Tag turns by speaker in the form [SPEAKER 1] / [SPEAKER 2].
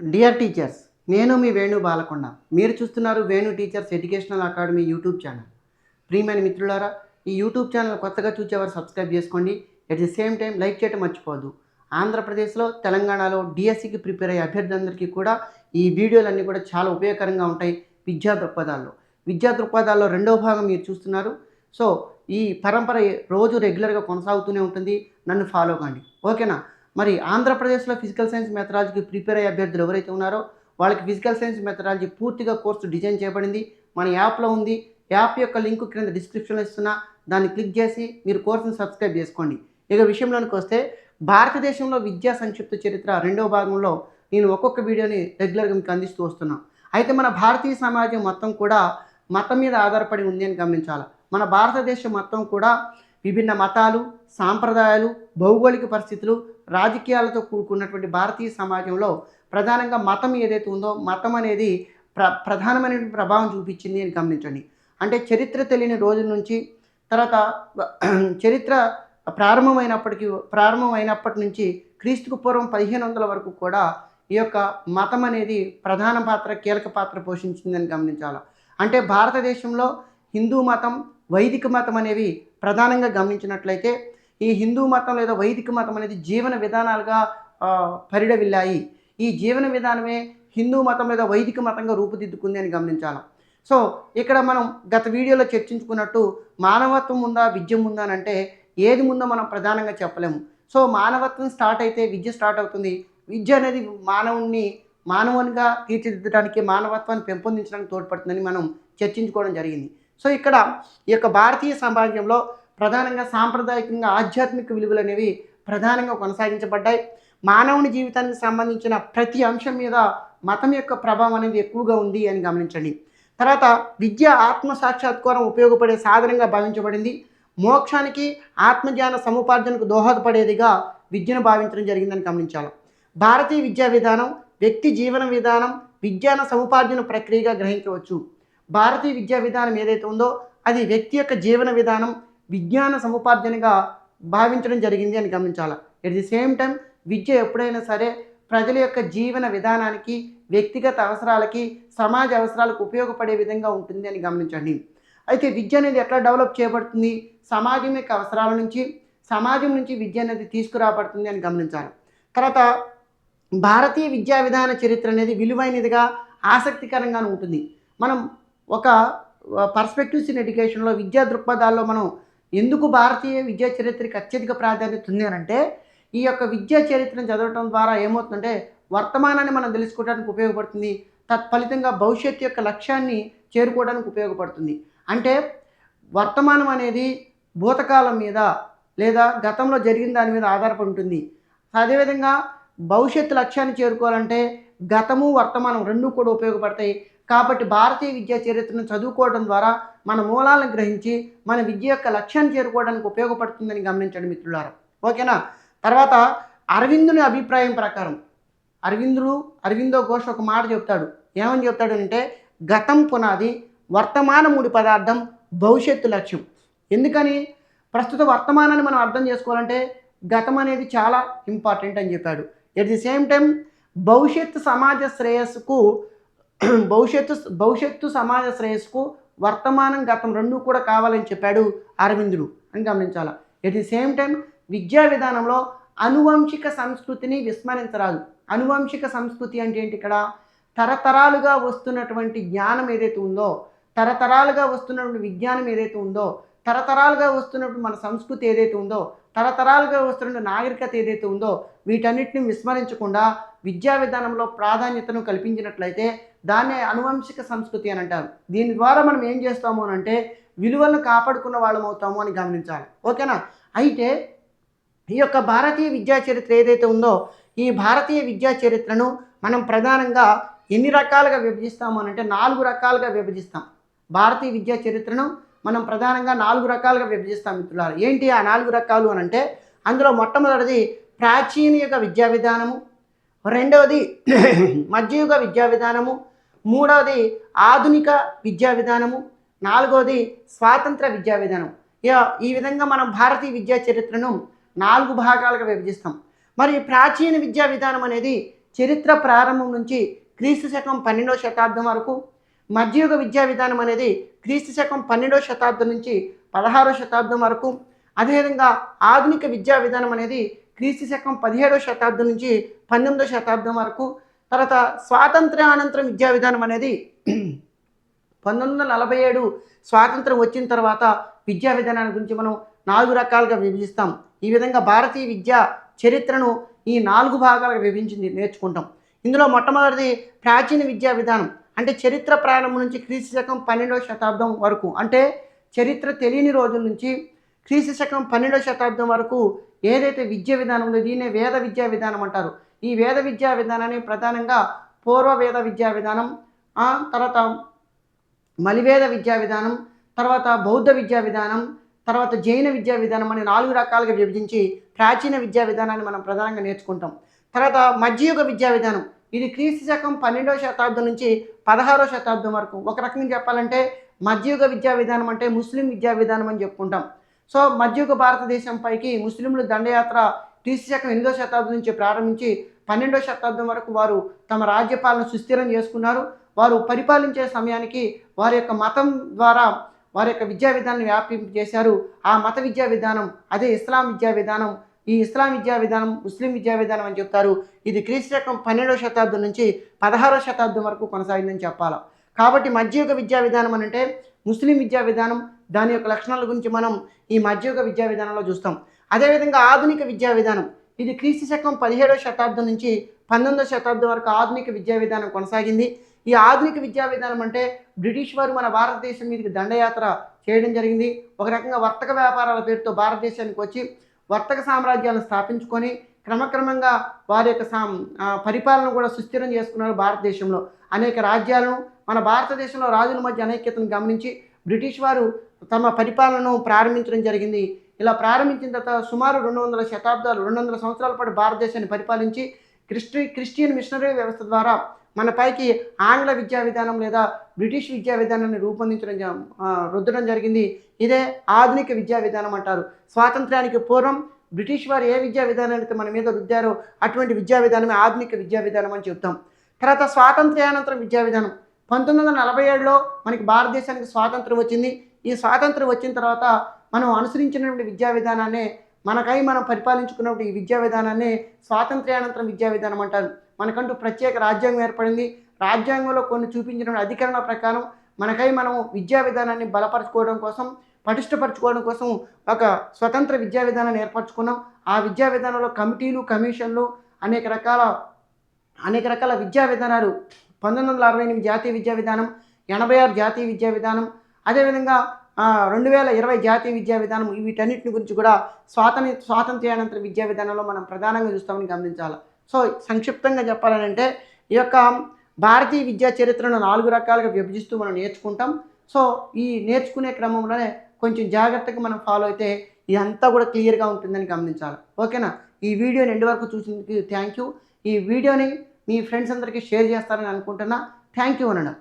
[SPEAKER 1] Dear teachers నేను మీ వేణు బాలకొండ. మీరు చూస్తున్నారు Venu teachers educational academy YouTube channel ప్రియమైన మిత్రులారా ఈ యూట్యూబ్ ఛానల్ కొత్తగా చూసేవారు సబ్స్క్రైబ్ చేసుకోండి. At the same time like చేయటం మర్చిపోవద్దు. ఆంధ్రప్రదేశ్లో తెలంగాణలో డిఎస్సికి ప్రిపేర్ అయ్యే అభ్యర్థులందరికీ కూడా ఈ వీడియోలన్నీ కూడా చాలా ఉపయోగకరంగా ఉంటాయి విద్యా దృక్పథాల్లో. విద్యా దృక్పథాల్లో రెండో భాగం మీరు చూస్తున్నారు. సో ఈ పరంపర రోజు రెగ్యులర్గా కొనసాగుతూనే ఉంటుంది. నన్ను ఫాలో కండి. ఓకేనా మరి ఆంధ్రప్రదేశ్లో ఫిజికల్ సైన్స్ మెథడాలజీకి ప్రిపేర్ అయ్యే అభ్యర్థులు ఎవరైతే ఉన్నారో వాళ్ళకి ఫిజికల్ సైన్స్ మెథడాలజీ పూర్తిగా కోర్సు డిజైన్ చేయబడింది. మన యాప్లో ఉంది. యాప్ యొక్క లింక్ క్రింద డిస్క్రిప్షన్లో ఇస్తున్నా. దాన్ని క్లిక్ చేసి మీరు కోర్సును సబ్స్క్రైబ్ చేసుకోండి. ఇక విషయంలోనికి వస్తే భారతదేశంలో విద్యా సంక్షిప్త చరిత్ర రెండవ భాగంలో నేను ఒక్కొక్క వీడియోని రెగ్యులర్గా మీకు అందిస్తూ వస్తున్నాను అయితే మన భారతీయ సమాజం మొత్తం కూడా మతం మీద ఆధారపడి ఉంది అని గమనించాలి. మన భారతదేశం మొత్తం కూడా విభిన్న మతాలు సాంప్రదాయాలు భౌగోళిక పరిస్థితులు రాజకీయాలతో కూడుకున్నటువంటి భారతీయ సమాజంలో ప్రధానంగా మతం ఏదైతే ఉందో మతం అనేది ప్ర ప్రధానమైన ప్రభావం చూపించింది అని గమనించండి. అంటే చరిత్ర తెలియని రోజుల నుంచి తర్వాత చరిత్ర ప్రారంభమైనప్పటికీ ప్రారంభమైనప్పటి నుంచి క్రీస్తుకు పూర్వం పదిహేను వందల వరకు కూడా ఈ యొక్క మతం అనేది ప్రధాన పాత్ర కీలక పాత్ర పోషించిందని గమనించాలి. అంటే భారతదేశంలో హిందూ మతం వైదిక మతం అనేవి ప్రధానంగా గమనించినట్లయితే ఈ హిందూ మతం లేదా వైదిక మతం అనేది జీవన విధానాలుగా పరిడవిల్లాయి. ఈ జీవన విధానమే హిందూ మతం లేదా వైదిక మతంగా రూపుదిద్దుకుంది అని గమనించాలి. సో ఇక్కడ మనం గత వీడియోలో చర్చించుకున్నట్టు మానవత్వం ఉందా విద్య ఉందా అని అంటే ఏది ముందో మనం ప్రధానంగా చెప్పలేము. సో మానవత్వం స్టార్ట్ అయితే విద్య స్టార్ట్ అవుతుంది. విద్య అనేది మానవుణ్ణి మానవునిగా తీర్చిదిద్దడానికి మానవత్వాన్ని పెంపొందించడానికి తోడ్పడుతుందని మనం చర్చించుకోవడం జరిగింది. సో ఇక్కడ ఈ యొక్క భారతీయ సమాజంలో ప్రధానంగా సాంప్రదాయకంగా ఆధ్యాత్మిక విలువలు అనేవి ప్రధానంగా కొనసాగించబడ్డాయి. మానవుని జీవితానికి సంబంధించిన ప్రతి అంశం మీద మతం యొక్క ప్రభావం అనేది ఎక్కువగా ఉంది అని గమనించండి. తర్వాత విద్య ఆత్మ సాక్షాత్కారం ఉపయోగపడే సాధనంగా భావించబడింది. మోక్షానికి ఆత్మజ్ఞాన సముపార్జనకు దోహదపడేదిగా విద్యను భావించడం జరిగిందని గమనించాలి. భారతీయ విద్యా విధానం వ్యక్తి జీవన విధానం విజ్ఞాన సముపార్జన ప్రక్రియగా గ్రహించవచ్చు. భారతీయ విద్యా విధానం ఏదైతే ఉందో అది వ్యక్తి యొక్క జీవన విధానం విజ్ఞాన సముపార్జనగా భావించడం జరిగింది అని గమనించాలి? ఎట్ ది సేమ్ టైం విద్య ఎప్పుడైనా సరే ప్రజల యొక్క జీవన విధానానికి వ్యక్తిగత అవసరాలకి సమాజ అవసరాలకు ఉపయోగపడే విధంగా ఉంటుంది అని గమనించండి. అయితే విద్య అనేది ఎట్లా డెవలప్ చేయబడుతుంది? సమాజం యొక్క అవసరాల నుంచి సమాజం నుంచి విద్య అనేది తీసుకురాబడుతుంది అని గమనించాలి? తర్వాత భారతీయ విద్యా విధాన చరిత్ర అనేది విలువైనదిగా ఆసక్తికరంగా ఉంటుంది. మనం ఒక పర్స్పెక్టివ్స్ ఇన్ ఎడ్యుకేషన్లో విద్యా దృక్పథాల్లో మనం ఎందుకు భారతీయ విద్యా చరిత్రకి అత్యధిక ప్రాధాన్యత ఉంది అని అంటే ఈ యొక్క విద్యా చరిత్రను చదవటం ద్వారా ఏమవుతుందంటే వర్తమానాన్ని మనం తెలుసుకోవడానికి ఉపయోగపడుతుంది తత్ఫలితంగా భవిష్యత్తు యొక్క లక్ష్యాన్ని చేరుకోవడానికి ఉపయోగపడుతుంది. అంటే వర్తమానం అనేది భూతకాలం మీద లేదా గతంలో జరిగిన దాని మీద ఆధారపడి ఉంటుంది. అదేవిధంగా భవిష్యత్తు లక్ష్యాన్ని చేరుకోవాలంటే గతము వర్తమానం రెండూ కూడా ఉపయోగపడతాయి. కాబట్టి భారతీయ విద్యా చరిత్రను చదువుకోవడం ద్వారా మన మూలాలను గ్రహించి మన విద్య యొక్క లక్ష్యాన్ని చేరుకోవడానికి ఉపయోగపడుతుందని గమనించండి మిత్రులారా. ఓకేనా? తర్వాత అరవిందుని అభిప్రాయం ప్రకారం. అరవిందుడు అరవిందో ఘోష్ ఒక మాట చెప్తాడు. ఏమని చెప్తాడు అంటే గతం పునాది వర్తమాన ముడి పదార్థం భవిష్యత్తు లక్ష్యం. ఎందుకని? ప్రస్తుత వర్తమానాన్ని మనం అర్థం చేసుకోవాలంటే గతం అనేది చాలా ఇంపార్టెంట్ అని చెప్పాడు. ఎట్ ది సేమ్ టైం భవిష్యత్తు సమాజ శ్రేయస్సుకు భవిష్యత్తు భవిష్యత్తు సమాజ శ్రేయస్సుకు వర్తమానం గతం రెండు కూడా కావాలని చెప్పాడు అరవిందుడు అని గమనించాలి. ఎట్ ది సేమ్ టైం విద్యా విధానంలో అనువంశిక సంస్కృతిని విస్మరించరాదు. అనువంశిక సంస్కృతి అంటే ఏంటి ఇక్కడ? తరతరాలుగా వస్తున్నటువంటి జ్ఞానం ఏదైతే ఉందో తరతరాలుగా వస్తున్నటువంటి విజ్ఞానం ఏదైతే ఉందో తరతరాలుగా వస్తున్నటువంటి మన సంస్కృతి ఏదైతే ఉందో తరతరాలుగా వస్తున్న నాగరికత ఏదైతే ఉందో వీటన్నిటిని విస్మరించకుండా విద్యా విధానంలో ప్రాధాన్యతను కల్పించినట్లయితే దాన్నే అనువంశిక సంస్కృతి అని అంటారు. దీని ద్వారా మనం ఏం చేస్తాము అని అంటే విలువలను కాపాడుకున్న వాళ్ళం అవుతాము అని గమనించాలి. ఓకేనా? అయితే ఈ యొక్క భారతీయ విద్యా చరిత్ర ఏదైతే ఉందో ఈ భారతీయ విద్యా చరిత్రను మనం ప్రధానంగా ఎన్ని రకాలుగా విభజిస్తాము అని అంటే నాలుగు రకాలుగా విభజిస్తాం. భారతీయ విద్యా చరిత్రను మనం ప్రధానంగా నాలుగు రకాలుగా విభజిస్తాం మిత్రులారు. ఏంటి ఆ నాలుగు రకాలు అని అంటే అందులో మొట్టమొదటిది ప్రాచీన యొక్క విద్యా విధానము రెండవది మధ్యయుగ విద్యా విధానము మూడవది ఆధునిక విద్యా విధానము. నాలుగవది స్వాతంత్ర విద్యా విధానం. ఇక ఈ విధంగా మనం భారతీయ విద్యా చరిత్రను నాలుగు భాగాలుగా విభజిస్తాం. మరి ప్రాచీన విద్యా విధానం అనేది చరిత్ర ప్రారంభం నుంచి క్రీస్తు శకం పన్నెండవ శతాబ్దం వరకు మధ్యయుగ విద్యా విధానం అనేది క్రీస్తు శకం పన్నెండవ శతాబ్దం నుంచి పదహారవ శతాబ్దం వరకు అదేవిధంగా ఆధునిక విద్యా విధానం అనేది క్రీస్తు శకం పదిహేడవ శతాబ్దం నుంచి పంతొమ్మిదవ శతాబ్దం వరకు తర్వాత స్వాతంత్ర్యానంతరం విద్యా విధానం అనేది పంతొమ్మిది వందల నలభై ఏడు స్వాతంత్రం వచ్చిన తర్వాత విద్యా విధానాన్ని గురించి మనం నాలుగు రకాలుగా విభజిస్తాం. ఈ విధంగా భారతీయ విద్యా చరిత్రను ఈ నాలుగు భాగాలుగా విభజించింది నేర్చుకుంటాం. ఇందులో మొట్టమొదటిది ప్రాచీన విద్యా విధానం. అంటే చరిత్ర ప్రారంభం నుంచి క్రీస్తు శకం పన్నెండవ శతాబ్దం వరకు. అంటే చరిత్ర తెలియని రోజుల నుంచి క్రీస్తు శకం పన్నెండవ శతాబ్దం వరకు ఏదైతే విద్యా విధానం ఉందో దీన్నే వేద విద్యా విధానం అంటారు. ఈ వేద విద్యా విధానాన్ని ప్రధానంగా పూర్వ వేద విద్యా విధానం తర్వాత మలివేద విద్యా విధానం తర్వాత బౌద్ధ విద్యా విధానం తర్వాత జైన విద్యా విధానం అని నాలుగు రకాలుగా విభజించి ప్రాచీన విద్యా విధానాన్ని మనం ప్రధానంగా నేర్చుకుంటాం. తర్వాత మధ్యయుగ విద్యా విధానం. ఇది క్రీస్తు శకం పన్నెండవ శతాబ్దం నుంచి పదహారవ శతాబ్దం వరకు. ఒక రకంగా చెప్పాలంటే మధ్యయుగ విద్యా విధానం అంటే ముస్లిం విద్యా విధానం అని చెప్పుకుంటాం. సో మధ్యయుగ భారతదేశం పైకి ముస్లింలు దండయాత్ర క్రీస్తు శకం ఎనిమిదో శతాబ్దం నుంచి ప్రారంభించి పన్నెండవ శతాబ్దం వరకు వారు తమ రాజ్యపాలన సుస్థిరం చేసుకున్నారు. వారు పరిపాలించే సమయానికి వారి యొక్క మతం ద్వారా వారి యొక్క విద్యా విధానం వ్యాపింపు చేశారు. ఆ మత విద్యా విధానం అదే ఇస్లాం విద్యా విధానం ఈ ఇస్లాం విద్యా విధానం ముస్లిం విద్యా విధానం అని చెప్తారు. ఇది క్రీస్తు శకం పన్నెండవ శతాబ్దం నుంచి పదహారవ శతాబ్దం వరకు కొనసాగిందని చెప్పాలి. కాబట్టి మధ్యయుగ విద్యా విధానం అంటే ముస్లిం విద్యా విధానం దాని యొక్క లక్షణాల గురించి మనం ఈ మధ్యయుగ విద్యా విధానంలో చూస్తాం. అదేవిధంగా ఆధునిక విద్యా విధానం. ఇది క్రీస్తు శకం పదిహేడవ శతాబ్దం నుంచి పంతొమ్మిదవ శతాబ్దం వరకు ఆధునిక విద్యా విధానం కొనసాగింది. ఈ ఆధునిక విద్యా విధానం అంటే బ్రిటిష్ వారు మన భారతదేశం మీదకి దండయాత్ర చేయడం జరిగింది. ఒక రకంగా వర్తక వ్యాపారాల పేరుతో భారతదేశానికి వచ్చి వర్తక సామ్రాజ్యాలను స్థాపించుకొని క్రమక్రమంగా వారి యొక్క సాం పరిపాలన కూడా సుస్థిరం చేసుకున్నారు భారతదేశంలో. అనేక రాజ్యాలను మన భారతదేశంలో రాజుల మధ్య అనైక్యతను గమనించి బ్రిటిష్ వారు తమ పరిపాలనను ప్రారంభించడం జరిగింది. ఇలా ప్రారంభించిన తర్వాత సుమారు రెండు వందల శతాబ్దాలు రెండు వందల సంవత్సరాల పాటు భారతదేశాన్ని పరిపాలించి క్రిస్టి క్రిస్టియన్ మిషనరీ వ్యవస్థ ద్వారా మన పైకి ఆంగ్ల విద్యా విధానం లేదా బ్రిటిష్ విద్యా విధానాన్ని రూపొందించడం రుద్దడం జరిగింది. ఇదే ఆధునిక విద్యా విధానం అంటారు. స్వాతంత్రానికి పూర్వం బ్రిటిష్ వారు ఏ విద్యా విధానాన్ని అయితే మన మీద రుద్దారో అటువంటి విద్యా విధానమే ఆధునిక విద్యా విధానం అని చెప్తాం. తర్వాత స్వాతంత్ర్యానంతరం విద్యా విధానం. పంతొమ్మిది వందల నలభై ఏడులో మనకి భారతదేశానికి స్వాతంత్రం వచ్చింది. ఈ స్వాతంత్రం వచ్చిన తర్వాత మనం అనుసరించినటువంటి విద్యా విధానాన్ని మనకై మనం పరిపాలించుకున్నటువంటి ఈ విద్యా విధానాన్ని స్వాతంత్ర్యానంతరం విద్యా విధానం అంటారు. మనకంటూ ప్రత్యేక రాజ్యాంగం ఏర్పడింది. రాజ్యాంగంలో కొన్ని చూపించిన అధికరణ ప్రకారం మనకై మనం విద్యా విధానాన్ని బలపరచుకోవడం కోసం పటిష్టపరచుకోవడం కోసం ఒక స్వతంత్ర విద్యా విధానాన్ని ఏర్పరచుకున్నాం. ఆ విద్యా విధానంలో కమిటీలు కమిషన్లు అనేక రకాల అనేక రకాల విద్యా విధానాలు. పంతొమ్మిది వందల అరవై ఎనిమిది జాతీయ విద్యా విధానం ఎనభై ఆరు జాతీయ విద్యా విధానం. అదేవిధంగా రెండు వేల ఇరవై జాతీయ విద్యా విధానం వీటన్నిటిని గురించి కూడా స్వాతంత్ర స్వాతంత్ర్యానంతర విద్యా విధానంలో మనం ప్రధానంగా చూస్తామని గమనించాలి. సో సంక్షిప్తంగా చెప్పాలంటే ఈ యొక్క భారతీయ విద్యా చరిత్రను నాలుగు రకాలుగా విభజిస్తూ మనం నేర్చుకుంటాం. సో ఈ నేర్చుకునే క్రమంలోనే కొంచెం జాగ్రత్తగా మనం ఫాలో అయితే ఇదంతా కూడా క్లియర్గా ఉంటుందని గమనించాలి. ఓకేనా? ఈ వీడియోని ఎండు వరకు చూసినందుకు థ్యాంక్ యూ. ఈ వీడియోని మీ ఫ్రెండ్స్ అందరికీ షేర్ చేస్తారని అనుకుంటున్నా. థ్యాంక్ యూ అనడం.